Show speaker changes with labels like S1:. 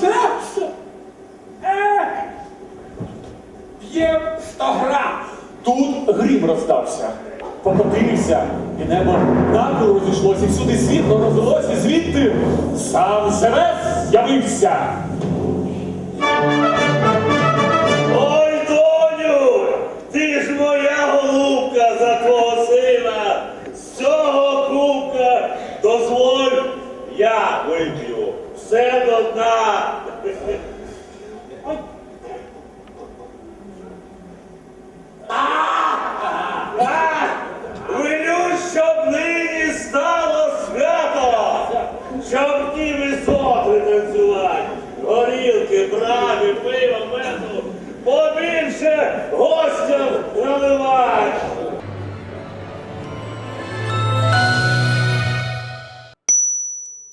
S1: серце. Ех! П'єм 100 грам. Тут грім роздався, Покотився і небо накло розійшлося, всюди світло розвелося, звідти сам себе з'явився.
S2: Ой, доню, ти ж моя голубка за твого сина. З цього кубка дозволь я вип'ю все до дна горілки, брави, пива, меду, побільше.